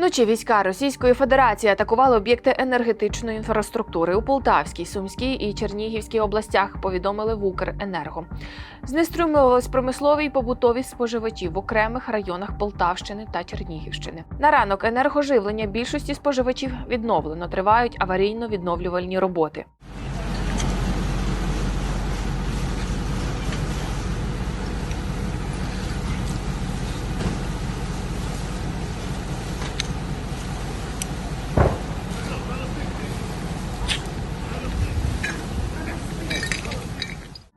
Вночі війська Російської Федерації атакували об'єкти енергетичної інфраструктури у Полтавській, Сумській і Чернігівській областях. Повідомили в Укренерго. Знеструмлювались промислові і побутові споживачі в окремих районах Полтавщини та Чернігівщини. На ранок енергоживлення більшості споживачів відновлено тривають аварійно-відновлювальні роботи.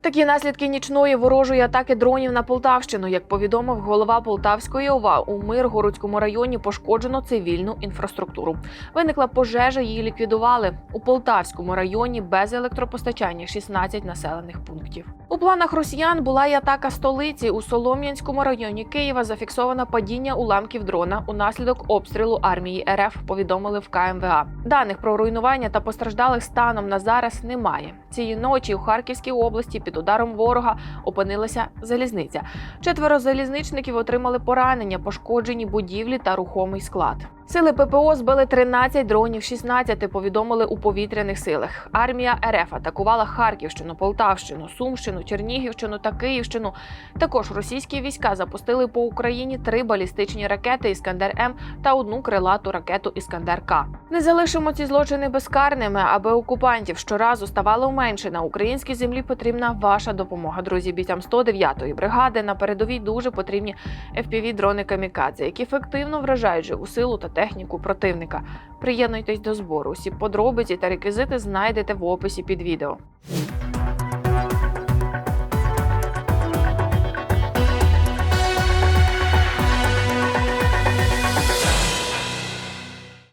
Такі наслідки нічної ворожої атаки дронів на Полтавщину, як повідомив голова Полтавської ОВА, у Миргородському районі пошкоджено цивільну інфраструктуру. Виникла пожежа, її ліквідували у Полтавському районі без електропостачання 16 населених пунктів. У планах росіян була й атака столиці у Солом'янському районі Києва. Зафіксовано падіння уламків дрона унаслідок обстрілу армії РФ. Повідомили в КМВА. Даних про руйнування та постраждалих станом на зараз немає. Цієї ночі у Харківській області під ударом ворога опинилася залізниця. Четверо залізничників отримали поранення, пошкоджені будівлі та рухомий склад. Сили ППО збили 13 дронів, 16 повідомили у повітряних силах. Армія РФ атакувала Харківщину, Полтавщину, Сумщину, Чернігівщину та Київщину. Також російські війська запустили по Україні три балістичні ракети Іскандер М та одну крилату ракету Іскандер К. Не залишимо ці злочини безкарними, аби окупантів щоразу ставало менше на українській землі. Потрібна ваша допомога. Друзі, бійцям 109-ї бригади на передовій дуже потрібні fpv дрони камікадзе, які ефективно вражають живу силу та техніку противника. Приєднуйтесь до збору. Усі подробиці та реквізити знайдете в описі під відео.